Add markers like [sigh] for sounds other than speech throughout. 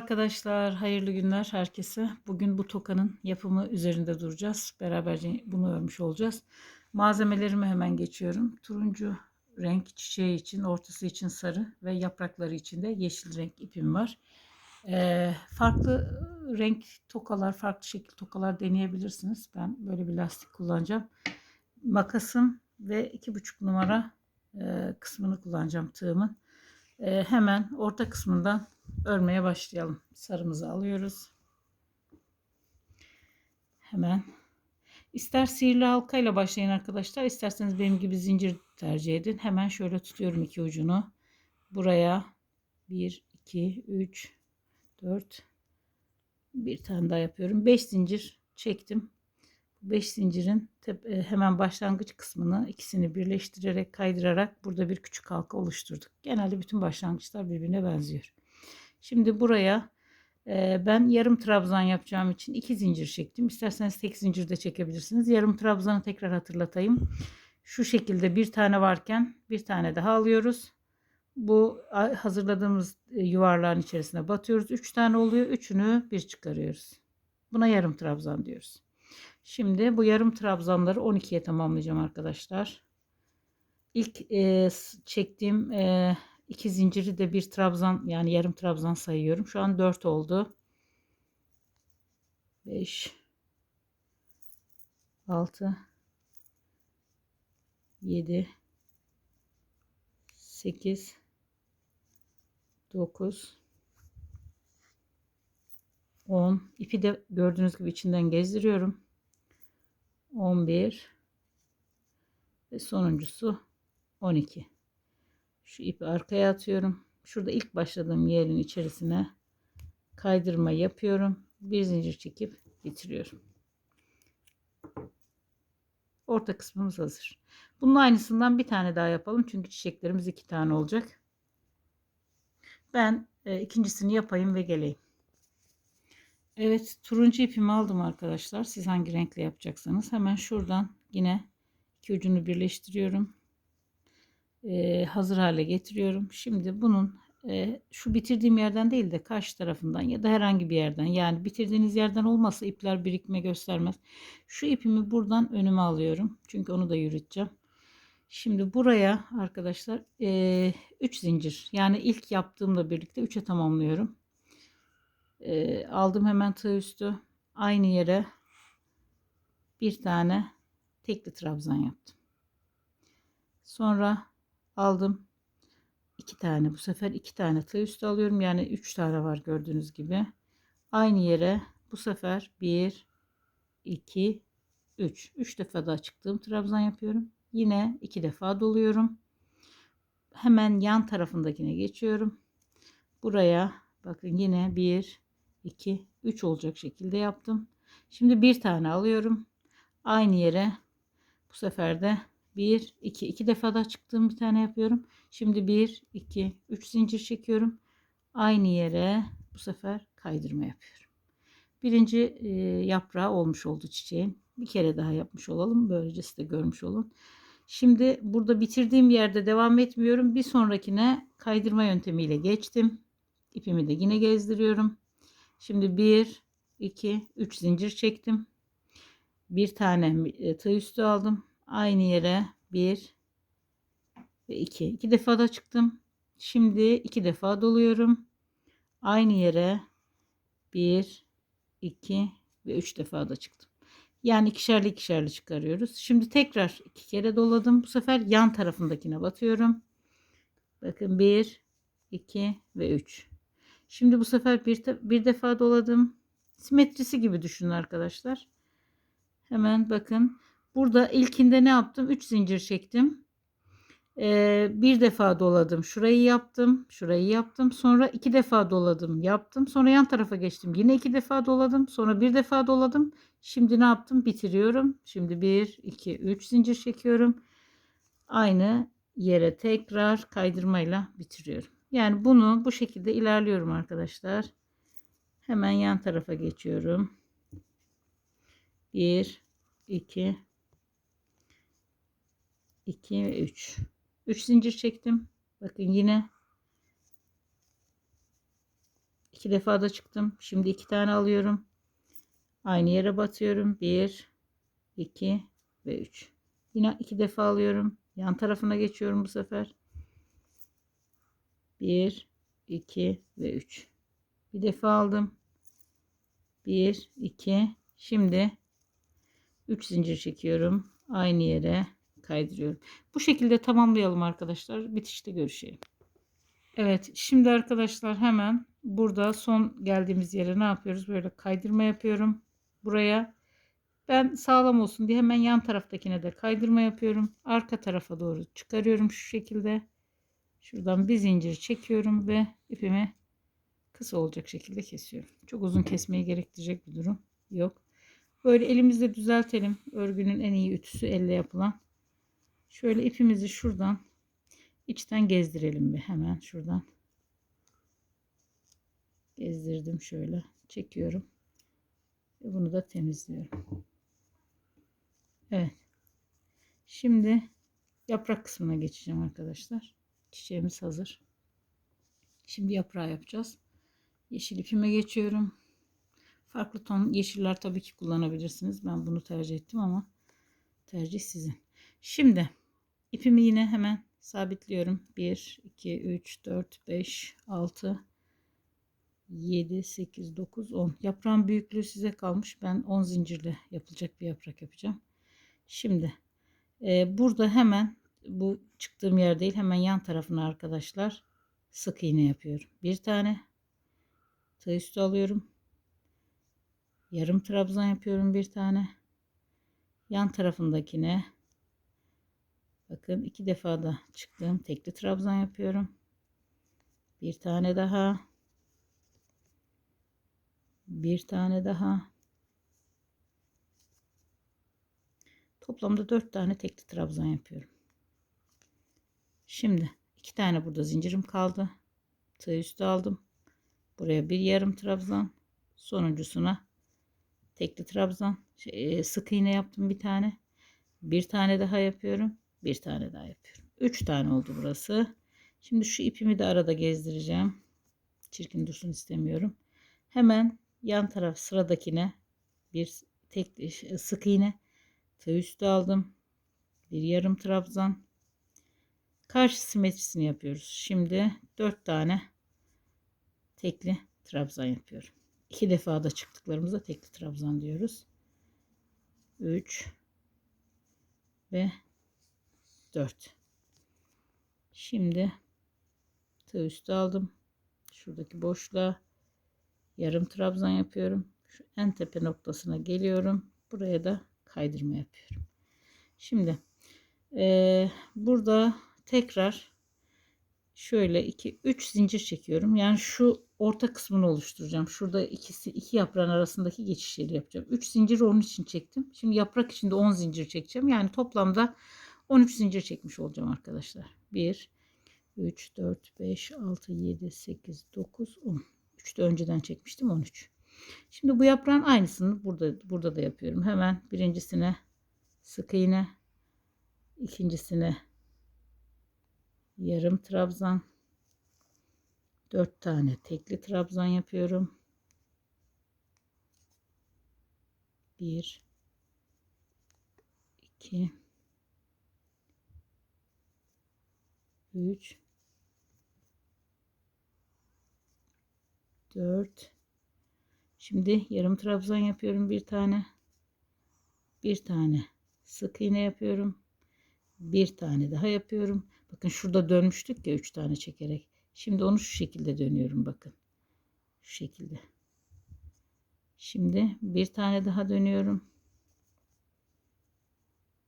Arkadaşlar hayırlı günler herkese. Bugün bu tokanın yapımı üzerinde duracağız. Beraberce bunu örmüş olacağız. Malzemelerimi hemen geçiyorum. Turuncu renk çiçeği için, ortası için sarı ve yaprakları için de yeşil renk ipim var. Ee, farklı renk tokalar, farklı şekil tokalar deneyebilirsiniz. Ben böyle bir lastik kullanacağım. Makasım ve iki buçuk numara e, kısmını kullanacağım tığımın. E, hemen orta kısmından örmeye başlayalım. Sarımızı alıyoruz. Hemen. İster sihirli halkayla başlayın arkadaşlar. isterseniz benim gibi zincir tercih edin. Hemen şöyle tutuyorum iki ucunu. Buraya 1, 2, 3, 4 bir tane daha yapıyorum. 5 zincir çektim. 5 zincirin e, hemen başlangıç kısmını ikisini birleştirerek kaydırarak burada bir küçük halka oluşturduk. Genelde bütün başlangıçlar birbirine benziyor. Şimdi buraya e, ben yarım trabzan yapacağım için iki zincir çektim. İsterseniz tek zincir de çekebilirsiniz. Yarım trabzanı tekrar hatırlatayım. Şu şekilde bir tane varken bir tane daha alıyoruz. Bu hazırladığımız e, yuvarlağın içerisine batıyoruz. Üç tane oluyor. Üçünü bir çıkarıyoruz. Buna yarım trabzan diyoruz. Şimdi bu yarım trabzanları 12'ye tamamlayacağım arkadaşlar. İlk e, çektiğim e, iki zinciri de bir trabzan yani yarım trabzan sayıyorum. Şu an 4 oldu. 5 6 7 8 9 10 ipi de gördüğünüz gibi içinden gezdiriyorum. 11 ve sonuncusu 12. Şu ipi arkaya atıyorum. Şurada ilk başladığım yerin içerisine kaydırma yapıyorum. Bir zincir çekip bitiriyorum. Orta kısmımız hazır. Bunun aynısından bir tane daha yapalım. Çünkü çiçeklerimiz iki tane olacak. Ben e, ikincisini yapayım ve geleyim. Evet turuncu ipimi aldım arkadaşlar. Siz hangi renkle yapacaksanız. Hemen şuradan yine iki ucunu birleştiriyorum. Ee, hazır hale getiriyorum. Şimdi bunun e, şu bitirdiğim yerden değil de karşı tarafından ya da herhangi bir yerden yani bitirdiğiniz yerden olmazsa ipler birikme göstermez. Şu ipimi buradan önüme alıyorum. Çünkü onu da yürüteceğim. Şimdi buraya arkadaşlar 3 e, zincir yani ilk yaptığımla birlikte 3'e tamamlıyorum e, aldım hemen tığ üstü. Aynı yere bir tane tekli trabzan yaptım. Sonra aldım iki tane bu sefer iki tane tığ üstü alıyorum. Yani üç tane var gördüğünüz gibi. Aynı yere bu sefer bir iki üç. Üç defa daha çıktığım trabzan yapıyorum. Yine iki defa doluyorum. Hemen yan tarafındakine geçiyorum. Buraya bakın yine bir 2 3 olacak şekilde yaptım. Şimdi bir tane alıyorum. Aynı yere bu sefer de 1 2 2 defa da çıktığım bir tane yapıyorum. Şimdi 1 2 3 zincir çekiyorum. Aynı yere bu sefer kaydırma yapıyorum. Birinci e, yaprağı olmuş oldu çiçeğin. Bir kere daha yapmış olalım. Böylece siz de görmüş olun. Şimdi burada bitirdiğim yerde devam etmiyorum. Bir sonrakine kaydırma yöntemiyle geçtim. İpimi de yine gezdiriyorum. Şimdi 1, 2, 3 zincir çektim. Bir tane e, tığ üstü aldım. Aynı yere 1 ve 2. 2 defa da çıktım. Şimdi 2 defa doluyorum. Aynı yere 1, 2 ve 3 defa da çıktım. Yani ikişerli ikişerli çıkarıyoruz. Şimdi tekrar iki kere doladım. Bu sefer yan tarafındakine batıyorum. Bakın 1, 2 ve 3. Şimdi bu sefer bir, bir defa doladım. Simetrisi gibi düşünün arkadaşlar. Hemen bakın. Burada ilkinde ne yaptım? 3 zincir çektim. Ee, bir defa doladım. Şurayı yaptım. Şurayı yaptım. Sonra iki defa doladım. Yaptım. Sonra yan tarafa geçtim. Yine iki defa doladım. Sonra bir defa doladım. Şimdi ne yaptım? Bitiriyorum. Şimdi 1, 2, 3 zincir çekiyorum. Aynı yere tekrar kaydırmayla bitiriyorum. Yani bunu bu şekilde ilerliyorum arkadaşlar. Hemen yan tarafa geçiyorum. 1 2 2 ve 3. 3 zincir çektim. Bakın yine iki defa da çıktım. Şimdi iki tane alıyorum. Aynı yere batıyorum. 1 2 ve 3. Yine iki defa alıyorum. Yan tarafına geçiyorum bu sefer. 1 2 ve 3. Bir defa aldım. 1 2 şimdi 3 zincir çekiyorum. Aynı yere kaydırıyorum. Bu şekilde tamamlayalım arkadaşlar. Bitişte görüşelim. Evet şimdi arkadaşlar hemen burada son geldiğimiz yere ne yapıyoruz? Böyle kaydırma yapıyorum. Buraya ben sağlam olsun diye hemen yan taraftakine de kaydırma yapıyorum. Arka tarafa doğru çıkarıyorum şu şekilde. Şuradan bir zincir çekiyorum ve ipimi kısa olacak şekilde kesiyorum. Çok uzun kesmeyi gerektirecek bir durum yok. Böyle elimizde düzeltelim. Örgünün en iyi ütüsü elle yapılan. Şöyle ipimizi şuradan içten gezdirelim bir hemen şuradan. Gezdirdim şöyle. Çekiyorum. Ve bunu da temizliyorum. Evet. Şimdi yaprak kısmına geçeceğim arkadaşlar. Çiçeğimiz hazır. Şimdi yaprağı yapacağız. Yeşil ipime geçiyorum. Farklı ton yeşiller tabii ki kullanabilirsiniz. Ben bunu tercih ettim ama tercih sizin. Şimdi ipimi yine hemen sabitliyorum. 1, 2, 3, 4, 5, 6, 7, 8, 9, 10. Yaprağın büyüklüğü size kalmış. Ben 10 zincirle yapılacak bir yaprak yapacağım. Şimdi e, burada hemen bu çıktığım yer değil hemen yan tarafına arkadaşlar sık iğne yapıyorum. Bir tane tığ üstü alıyorum. Yarım trabzan yapıyorum bir tane. Yan tarafındakine bakın iki defa da çıktığım tekli trabzan yapıyorum. Bir tane daha. Bir tane daha. Toplamda 4 tane tekli trabzan yapıyorum. Şimdi iki tane burada zincirim kaldı. Tığ üstü aldım. Buraya bir yarım trabzan. Sonuncusuna tekli trabzan. Şey, e, sık iğne yaptım bir tane. Bir tane daha yapıyorum. Bir tane daha yapıyorum. Üç tane oldu burası. Şimdi şu ipimi de arada gezdireceğim. Çirkin dursun istemiyorum. Hemen yan taraf sıradakine bir tek sık iğne tığ üstü aldım. Bir yarım trabzan. Karşı simetrisini yapıyoruz. Şimdi dört tane tekli trabzan yapıyorum. İki defa da çıktıklarımızda tekli trabzan diyoruz. 3 ve 4. Şimdi tığ üstü aldım. Şuradaki boşluğa yarım trabzan yapıyorum. Şu en tepe noktasına geliyorum. Buraya da kaydırma yapıyorum. Şimdi e, burada tekrar şöyle 2 3 zincir çekiyorum. Yani şu orta kısmını oluşturacağım. Şurada ikisi iki yaprağın arasındaki geçişleri yapacağım. 3 zincir onun için çektim. Şimdi yaprak içinde 10 zincir çekeceğim. Yani toplamda 13 zincir çekmiş olacağım arkadaşlar. 1 3 4 5 6 7 8 9 10. 3 de önceden çekmiştim 13. Şimdi bu yaprağın aynısını burada burada da yapıyorum. Hemen birincisine sık iğne, ikincisine yarım trabzan, dört tane tekli trabzan yapıyorum. Bir, iki, üç, dört. Şimdi yarım trabzan yapıyorum bir tane. Bir tane sık iğne yapıyorum. Bir tane daha yapıyorum. Bakın şurada dönmüştük ya 3 tane çekerek. Şimdi onu şu şekilde dönüyorum bakın. Şu şekilde. Şimdi bir tane daha dönüyorum.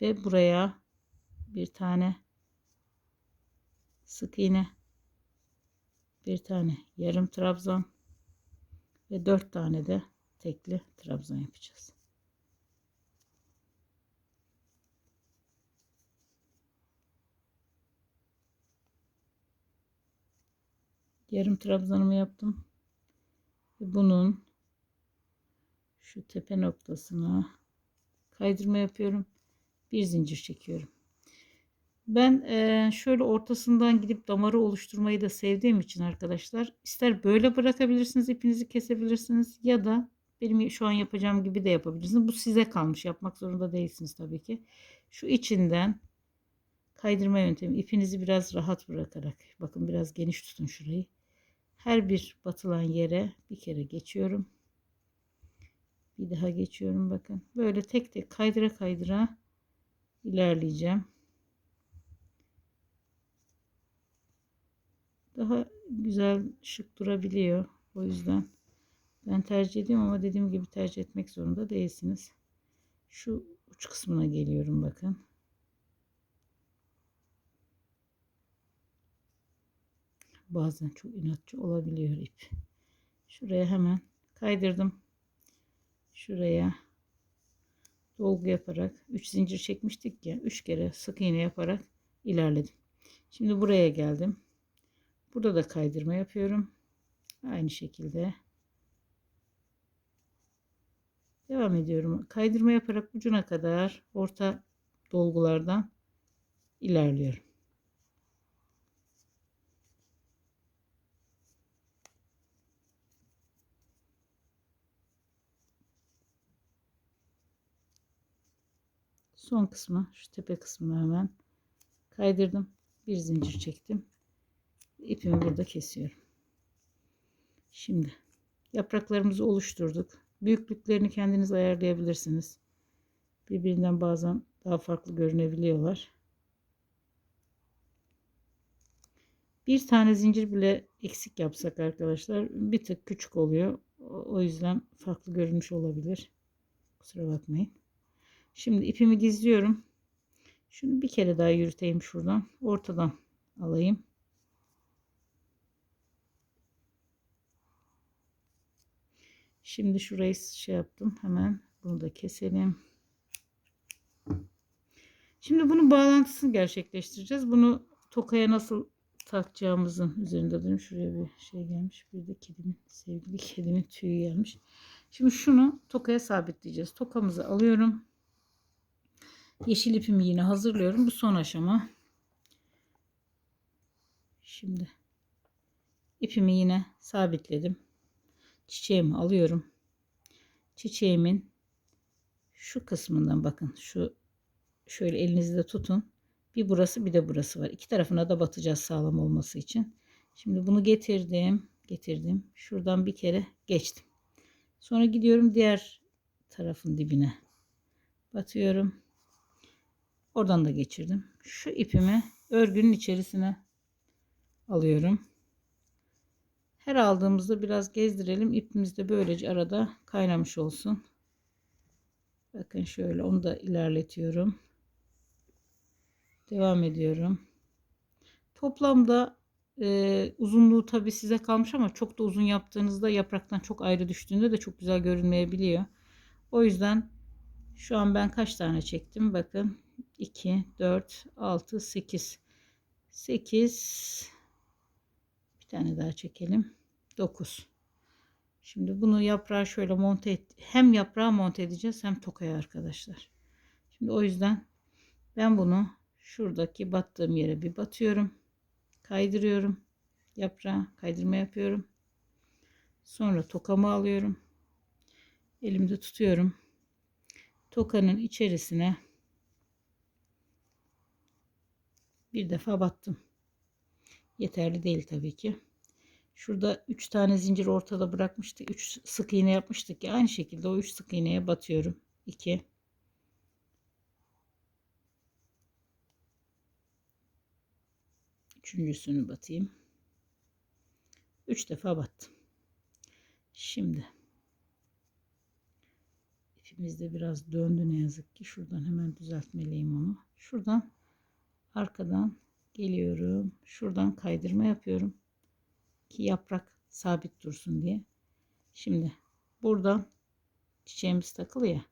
Ve buraya bir tane sık iğne bir tane yarım trabzan ve dört tane de tekli trabzan yapacağız. Yarım trabzanımı yaptım. Bunun şu tepe noktasına kaydırma yapıyorum. Bir zincir çekiyorum. Ben eee, şöyle ortasından gidip damarı oluşturmayı da sevdiğim için arkadaşlar ister böyle bırakabilirsiniz ipinizi kesebilirsiniz ya da benim şu an yapacağım gibi de yapabilirsiniz. Bu size kalmış yapmak zorunda değilsiniz tabii ki. Şu içinden kaydırma yöntemi ipinizi biraz rahat bırakarak bakın biraz geniş tutun şurayı. Her bir batılan yere bir kere geçiyorum. Bir daha geçiyorum bakın. Böyle tek tek kaydıra kaydıra ilerleyeceğim. Daha güzel şık durabiliyor. O yüzden ben tercih ediyorum ama dediğim gibi tercih etmek zorunda değilsiniz. Şu uç kısmına geliyorum bakın. Bazen çok inatçı olabiliyor ip. Şuraya hemen kaydırdım. Şuraya dolgu yaparak 3 zincir çekmiştik ya 3 kere sık iğne yaparak ilerledim. Şimdi buraya geldim. Burada da kaydırma yapıyorum. Aynı şekilde devam ediyorum. Kaydırma yaparak ucuna kadar orta dolgulardan ilerliyorum. Son kısmı şu tepe kısmını hemen kaydırdım. Bir zincir çektim. İpimi burada kesiyorum. Şimdi yapraklarımızı oluşturduk. Büyüklüklerini kendiniz ayarlayabilirsiniz. Birbirinden bazen daha farklı görünebiliyorlar. Bir tane zincir bile eksik yapsak arkadaşlar bir tık küçük oluyor. O yüzden farklı görünmüş olabilir. Kusura bakmayın. Şimdi ipimi gizliyorum. Şunu bir kere daha yürüteyim şuradan. Ortadan alayım. Şimdi şurayı şey yaptım. Hemen bunu da keselim. Şimdi bunun bağlantısını gerçekleştireceğiz. Bunu tokaya nasıl takacağımızın üzerinde durayım. Şuraya bir şey gelmiş. Bir de kedimin, sevgili [laughs] kedimin tüyü gelmiş. Şimdi şunu tokaya sabitleyeceğiz. Tokamızı alıyorum. Yeşil ipimi yine hazırlıyorum. Bu son aşama. Şimdi ipimi yine sabitledim. Çiçeğimi alıyorum. Çiçeğimin şu kısmından bakın şu şöyle elinizde tutun. Bir burası bir de burası var. İki tarafına da batacağız sağlam olması için. Şimdi bunu getirdim. Getirdim. Şuradan bir kere geçtim. Sonra gidiyorum diğer tarafın dibine. Batıyorum. Oradan da geçirdim. Şu ipimi örgünün içerisine alıyorum. Her aldığımızda biraz gezdirelim. İpimiz de böylece arada kaynamış olsun. Bakın şöyle onu da ilerletiyorum. Devam ediyorum. Toplamda e, uzunluğu tabi size kalmış ama çok da uzun yaptığınızda yapraktan çok ayrı düştüğünde de çok güzel görünmeyebiliyor. O yüzden şu an ben kaç tane çektim? Bakın 2, 4, 6, 8. 8 bir tane daha çekelim. 9. Şimdi bunu yaprağı şöyle monte et. Hem yaprağı monte edeceğiz hem tokaya arkadaşlar. Şimdi o yüzden ben bunu şuradaki battığım yere bir batıyorum. Kaydırıyorum. Yaprağı kaydırma yapıyorum. Sonra tokamı alıyorum. Elimde tutuyorum. Tokanın içerisine bir defa battım. Yeterli değil tabii ki. Şurada 3 tane zincir ortada bırakmıştık. 3 sık iğne yapmıştık ya. Aynı şekilde o 3 sık iğneye batıyorum. 2 Üçüncüsünü batayım. 3 defa battım. Şimdi ipimiz de biraz döndü ne yazık ki. Şuradan hemen düzeltmeliyim onu. Şuradan arkadan geliyorum. Şuradan kaydırma yapıyorum ki yaprak sabit dursun diye. Şimdi buradan çiçeğimiz takılı ya.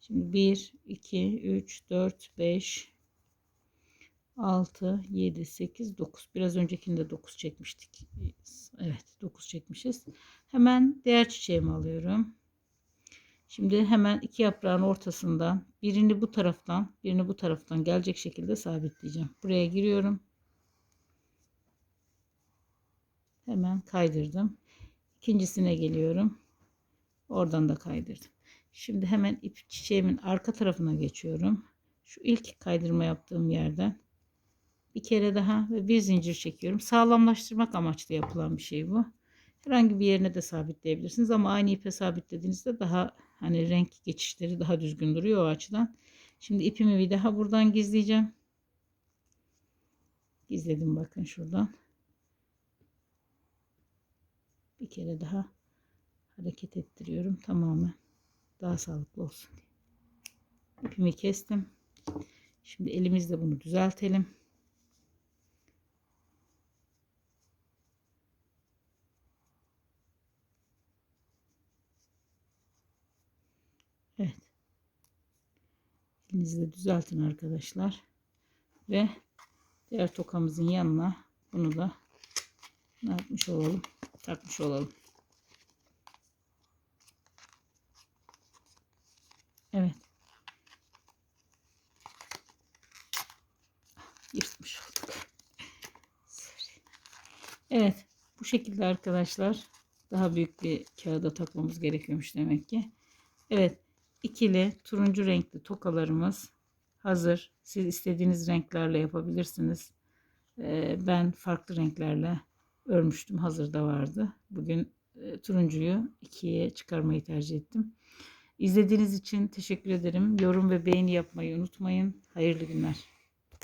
Şimdi 1, 2, 3, 4, 5, 6, 7, 8, 9. Biraz öncekinde 9 çekmiştik. Evet 9 çekmişiz. Hemen diğer çiçeğimi alıyorum. Şimdi hemen iki yaprağın ortasından birini bu taraftan birini bu taraftan gelecek şekilde sabitleyeceğim. Buraya giriyorum. Hemen kaydırdım. İkincisine geliyorum. Oradan da kaydırdım. Şimdi hemen ip çiçeğimin arka tarafına geçiyorum. Şu ilk kaydırma yaptığım yerden bir kere daha ve bir zincir çekiyorum. Sağlamlaştırmak amaçlı yapılan bir şey bu. Herhangi bir yerine de sabitleyebilirsiniz ama aynı ipe sabitlediğinizde daha hani renk geçişleri daha düzgün duruyor o açıdan. Şimdi ipimi bir daha buradan gizleyeceğim. Gizledim bakın şuradan. Bir kere daha hareket ettiriyorum tamamen. Daha sağlıklı olsun diye. İpimi kestim. Şimdi elimizle bunu düzeltelim. Evet. Elinizle düzeltin arkadaşlar. Ve diğer tokamızın yanına bunu da ne yapmış olalım? Takmış olalım. Evet. Yırtmış olduk. Evet. Bu şekilde arkadaşlar. Daha büyük bir kağıda takmamız gerekiyormuş demek ki. Evet. İkili turuncu renkli tokalarımız hazır. Siz istediğiniz renklerle yapabilirsiniz. Ee, ben farklı renklerle örmüştüm. Hazırda vardı. Bugün e, turuncuyu ikiye çıkarmayı tercih ettim. İzlediğiniz için teşekkür ederim. Yorum ve beğeni yapmayı unutmayın. Hayırlı günler.